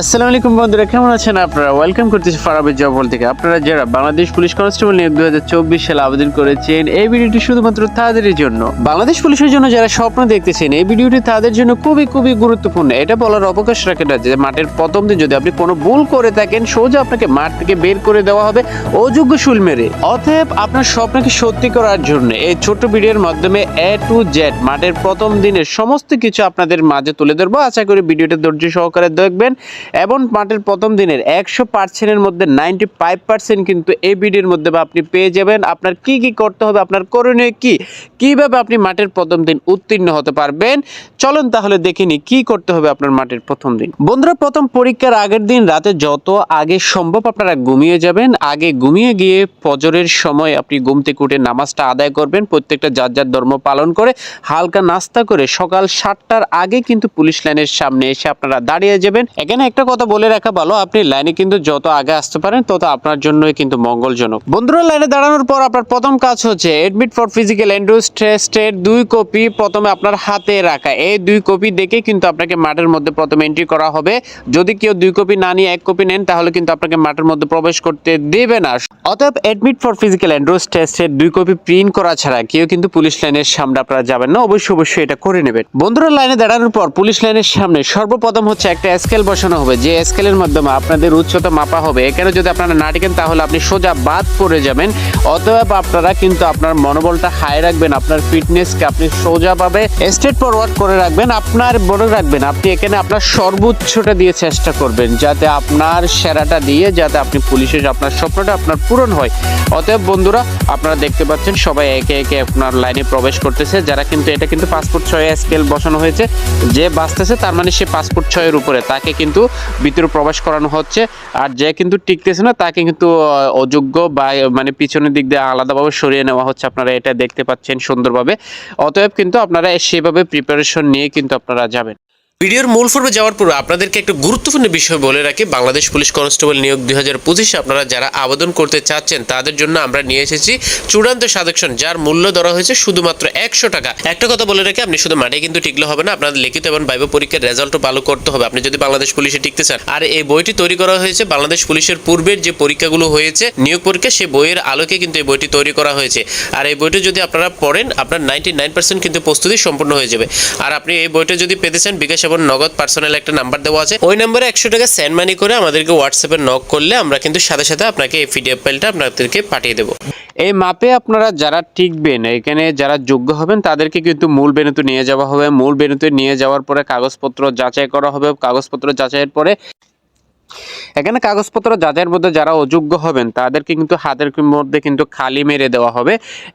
আসসালামু আলাইকুম বন্ধুরা, কেমন আছেন আপনারা? ওয়েলকাম করতেছি ফারাবের জবল থেকে। আপনারা যারা বাংলাদেশ পুলিশ কনস্টেবল নিয়োগ দু হাজার চব্বিশ সালে আবেদন করেছেন, এই ভিডিওটি শুধুমাত্র তাদেরই জন্য। বাংলাদেশ পুলিশের জন্য যারা স্বপ্ন দেখতেছেন, এই ভিডিওটি তাদের জন্য খুবই খুবই গুরুত্বপূর্ণ। এটা বলার অবকাশ রাখে না যে মাঠের প্রথম দিন যদি আপনি কোনো ভুল করে থাকেন, সোজা আপনাকে মাঠ থেকে বের করে দেওয়া হবে অযোগ্য শুল মেরে। অতএব আপনার স্বপ্নকে সত্যি করার জন্য এই ছোট্ট ভিডিওর মাধ্যমে এ টু জেড মাঠের প্রথম দিনের সমস্ত কিছু আপনাদের মাঝে তুলে ধরবো। আশা করি ভিডিওটা ধৈর্য সহকারে দেখবেন। এবং মাঠের প্রথম দিনের একশো পার্সেন্টের মধ্যে নাইনটি ফাইভ পার্সেন্ট কিন্তু এই মধ্যে বা আপনি পেয়ে যাবেন। আপনার কি কি করতে হবে, আপনার করণীয় কি? কীভাবে আপনি মাঠের প্রথম দিন উত্তীর্ণ হতে পারবেন? চলুন তাহলে দেখে নি কি করতে হবে আপনার মাঠের প্রথম দিন। বন্ধুরা, প্রথম পরীক্ষার আগের দিন রাতে যত আগে সম্ভব আপনারা ঘুমিয়ে যাবেন। আগে ঘুমিয়ে গিয়ে ফজরের সময় আপনি ঘুম থেকে উঠে নামাজটা আদায় করবেন। প্রত্যেকটা যার যার ধর্ম পালন করে হালকা নাস্তা করে সকাল সাতটার আগে কিন্তু পুলিশ লাইনের সামনে এসে আপনারা দাঁড়িয়ে যাবেন। এখানে একটা কথা বলে রাখা ভালো, আপনি লাইনে কিন্তু যত আগে আসতে পারেন, তত আপনার জন্যই কিন্তু মঙ্গলজনক। বন্ধুরা, লাইনে দাঁড়ানোর পর আপনার প্রথম কাজ হচ্ছে এডমিট ফর ফিজিক্যাল এন্ড্রোস টেস্টের দুই কপি প্রথমে আপনার হাতে রাখা। এই দুই কপি দেখে কিন্তু আপনাকে মাঠের মধ্যে প্রথমে এন্ট্রি করা হবে। যদি কেউ দুই কপি না নিয়ে এক কপি নেন, তাহলে কিন্তু আপনাকে মাঠের মধ্যে প্রবেশ করতে দেবে না। অতএব এডমিট ফর ফিজিক্যাল এন্ড্রোস টেস্টের দুই কপি প্রিন্ট করা ছাড়া কেউ কিন্তু পুলিশ লাইনের সামনে আপনারা যাবেন না। অবশ্যই অবশ্যই এটা করে নেবেন। বন্ধুরা, লাইনে দাঁড়ানোর পর পুলিশ লাইনের সামনে সর্বপ্রথম হচ্ছে একটা স্কেল বসানো হবে যে স্কেলের মাধ্যমে আপনাদের উচ্চতা মাপা হবে। এখানে যদি আপনারা না টিকেন তাহলে আপনি সোজা বাদ পড়ে যাবেন। অতএব আপনারা কিন্তু আপনার মনোবলটা হাই রাখবেন, আপনার ফিটনেসকে আপনি সোজাভাবে স্ট্রেট ফরওয়ার্ড করে রাখবেন, আপনার মনে রাখবেন আপনি এখানে আপনার সর্বোচ্চটা দিয়ে চেষ্টা করবেন, যাতে আপনার সেরাটা দিয়ে, যাতে আপনি পুলিশের আপনার স্বপ্নটা আপনার পূরণ হয়। অতএব বন্ধুরা, আপনারা দেখতে পাচ্ছেন সবাই একে একে আপনার লাইনে প্রবেশ করতেছে, যারা কিন্তু এটা কিন্তু পাসপোর্ট ছয়ে স্কেল বসানো হয়েছে। যে বাঁচতেছে, তার মানে সে পাসপোর্ট ছয়ের উপরে, তাকে কিন্তু ভিতরে প্রবেশ করানো হচ্ছে। আর যে কিন্তু টিকতেছে না, তাকে কিন্তু অযোগ্য বা মানে পিছনের দিক দিয়ে আলাদাভাবে সরিয়ে নেওয়া হচ্ছে। আপনারা এটা দেখতে পাচ্ছেন সুন্দরভাবে। অতএব কিন্তু আপনারা সেভাবে প্রিপারেশন নিয়ে কিন্তু আপনারা যাবেন। ভিডিওর মূল পর্বে যাওয়ার পূর্বে আপনাদেরকে একটা গুরুত্বপূর্ণ বিষয় বলে রাখি। বাংলাদেশ পুলিশ কনস্টেবল নিয়োগ দুই হাজার পঁচিশে আপনারা যারা আবেদন করতে চাচ্ছেন, তাদের জন্য আমরা নিয়ে এসেছি চূড়ান্ত সাজেকশন, যার মূল্য ধরা হয়েছে শুধুমাত্র একশো টাকা। একটা কথা বলে রাখি, আপনি শুধু মাঠে কিন্তু টিকলে হবে না, আপনাদের লিখিত এবং বাইব পরীক্ষার রেজাল্টও ভালো করতে হবে। আপনি যদি বাংলাদেশ পুলিশে টিকতে চান, আর এই বইটি তৈরি করা হয়েছে বাংলাদেশ পুলিশের পূর্বের যে পরীক্ষাগুলো হয়েছে, নিয়োগ পরীক্ষা, সেই বইয়ের আলোকে কিন্তু এই বইটি তৈরি করা হয়েছে। আর এই বইটি যদি আপনারা পড়েন, আপনার নাইনটি নাইন পার্সেন্ট কিন্তু প্রস্তুতি সম্পূর্ণ হয়ে যাবে। আর আপনি এই বইটা যদি পেতে চান, বিকাশ এবং নগদ পার্সোনাল একটা নাম্বার দেওয়া আছে। ওই নাম্বারে একশো টাকা সেন্ড মানি করে আমাদেরকে হোয়াটসঅ্যাপে নক করলে আমরা কিন্তু সাথে সাথে আপনাকে এই পিডিএফ ফাইলটা আপনাদেরকে পাঠিয়ে দেবো। এই মাপে আপনারা যারা টিকবেন, এখানে যারা যোগ্য হবেন, তাদেরকে কিন্তু মূল বেনুতে নিয়ে যাওয়া হবে। মূল বেনুতে নিয়ে যাওয়ার পরে কাগজপত্র যাচাই করা হবে। কাগজপত্র যাচাইয়ের পরে এখানে কাগজপত্র যাদের মধ্যে যারা অযোগ্য হবেন, তাদেরকে কিন্তু হাতের মধ্যে কিন্তু খালি মেরে দেওয়া হবে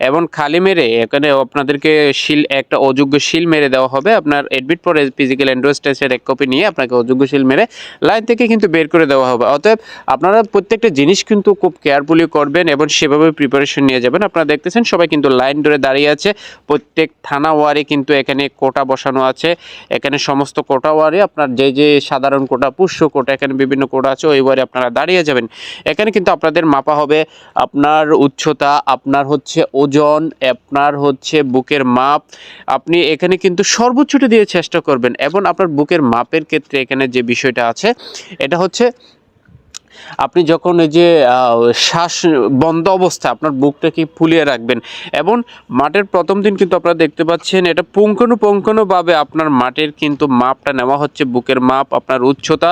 এবং খালি মেরে এখানে আপনাদেরকে শিল, একটা অযোগ্য শিল মেরে দেওয়া হবে। আপনার এডমিট পরে ফিজিক্যাল এন্ড্রোস টেস্টের এক কপি নিয়ে আপনাকে অযোগ্য শিল মেরে লাইন থেকে কিন্তু বের করে দেওয়া হবে। অতএব আপনারা প্রত্যেকটা জিনিস কিন্তু খুব কেয়ারফুলি করবেন এবং সেভাবে প্রিপারেশন নিয়ে যাবেন। আপনারা দেখতেছেন সবাই কিন্তু লাইন ধরে দাঁড়িয়ে আছে। প্রত্যেক থানা ওয়ারে কিন্তু এখানে কোটা বসানো আছে। এখানে সমস্ত কোটা ওয়ারে, আপনার যে যে সাধারণ কোটা, পুষ্য কোটা, এখানে বিভিন্ন কোটা আছে ওইবারে আপনারা দাঁড়িয়ে যাবেন। এখানে কিন্তু আপনাদের মাপা হবে আপনার উচ্চতা, আপনার হচ্ছে ওজন, আপনার হচ্ছে বুকের মাপ। আপনি এখানে কিন্তু সর্বোচ্চটা দিয়ে চেষ্টা করবেন এবং আপনার বুকের মাপের ক্ষেত্রে এখানে যে বিষয়টা আছে, এটা হচ্ছে আপনি যখন এই যে শ্বাস বন্ধ অবস্থা আপনার বুকটাকে ফুলিয়ে রাখবেন এবং মাঠের প্রথম দিন কিন্তু আপনারা দেখতে পাচ্ছেন এটা পুঙ্খানুপুঙ্খানুভাবে আপনার মাঠের কিন্তু মাপটা নেওয়া হচ্ছে, বুকের মাপ, আপনার উচ্চতা,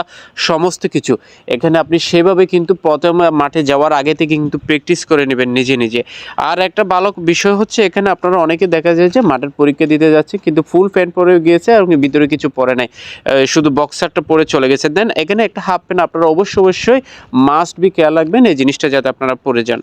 সমস্ত কিছু। এখানে আপনি সেভাবে কিন্তু প্রথমে মাঠে যাওয়ার আগে থেকে কিন্তু প্র্যাকটিস করে নেবেন নিজে নিজে। আর একটা ভালো বিষয় হচ্ছে, এখানে আপনারা অনেকে দেখা যায় যে মাঠের পরীক্ষা দিতে যাচ্ছে, কিন্তু ফুল প্যান্ট পরে গিয়েছে আর ভিতরে কিছু পরে নাই। শুধু বক্সারটা পরে চলে গেছে। দেন এখানে একটা হাফ প্যান্ট আপনারা অবশ্যই অবশ্যই মাস্ট বি কেয়ার রাখবেন এই জিনিসটা যাতে আপনারা পরে যান।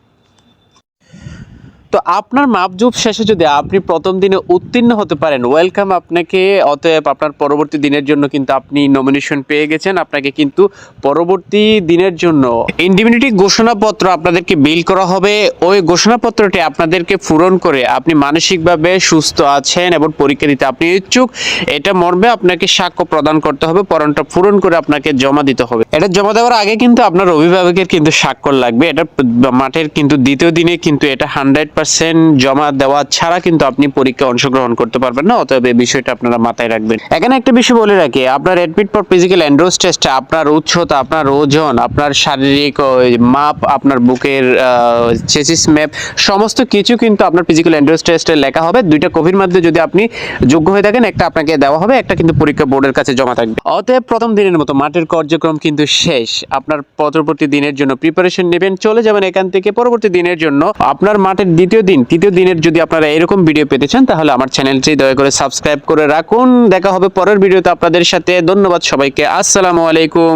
তো আপনার মাপজুপ শেষে যদি আপনি প্রথম দিনে উত্তীর্ণ হতে পারেন ওয়েলকাম আপনাকে। অতএব আপনার পরবর্তী দিনের জন্য কিন্তু আপনি নমিনেশন পেয়ে গেছেন। আপনাকে কিন্তু পরবর্তী দিনের জন্য ইন্ডিমিউনিটি ঘোষণাপত্র আপনাদেরকে বিল করা হবে। ওই ঘোষণাপত্রটি আপনাদেরকে পূরণ করে আপনি মানসিকভাবে সুস্থ আছেন এবং পরীক্ষা দিতে আপনি ইচ্ছুক। এটা মর্মে আপনাকে সাক্ষ্য প্রদান করতে হবে, পরনটা পূরণ করে আপনাকে জমা দিতে হবে। এটা জমা দেওয়ার আগে কিন্তু আপনার অভিভাবকের কিন্তু স্বাক্ষর লাগবে। এটা মাঠের কিন্তু দ্বিতীয় দিনে কিন্তু এটা হান্ড্রেড পার্সেন্ট জমা দেওয়া ছাড়া কিন্তু আপনি পরীক্ষা অংশগ্রহণ করতে পারবেন না, অতএব এই বিষয়টা আপনারা মাথায় রাখবেন। এখানে একটা বিষয় বলে রাখি, আপনার অ্যাডমিট ফর ফিজিক্যাল অ্যান্ড্রোজ টেস্টে আপনার উচ্চতা, আপনার ওজন, আপনার শারীরিক মাপ, আপনার বুকের চেসিস ম্যাপ সমস্ত কিছু কিন্তু আপনার ফিজিক্যাল অ্যান্ড্রোজ টেস্টে লেখা হবে। দুইটা কপির মধ্যে যদি আপনি যোগ্য হয়ে থাকেন, একটা আপনাকে দেওয়া হবে, একটা কিন্তু পরীক্ষা বোর্ডের কাছে জমা থাকবে। অতএব প্রথম দিনের মতো মাঠের কার্যক্রম কিন্তু শেষ। আপনার পরবর্তী দিনের জন্য প্রিপারেশন নেবেন, চলে যাবেন এখান থেকে। পরবর্তী দিনের জন্য আপনার মাঠের দ্বিতীয় দিন, তৃতীয় দিনের যদি আপনারা এরকম ভিডিও পেতে চান, তাহলে আমার চ্যানেলটি দয়া করে সাবস্ক্রাইব করে রাখুন। দেখা হবে পরের ভিডিওতে আপনাদের সাথে। ধন্যবাদ সবাইকে। আসসালামু আলাইকুম।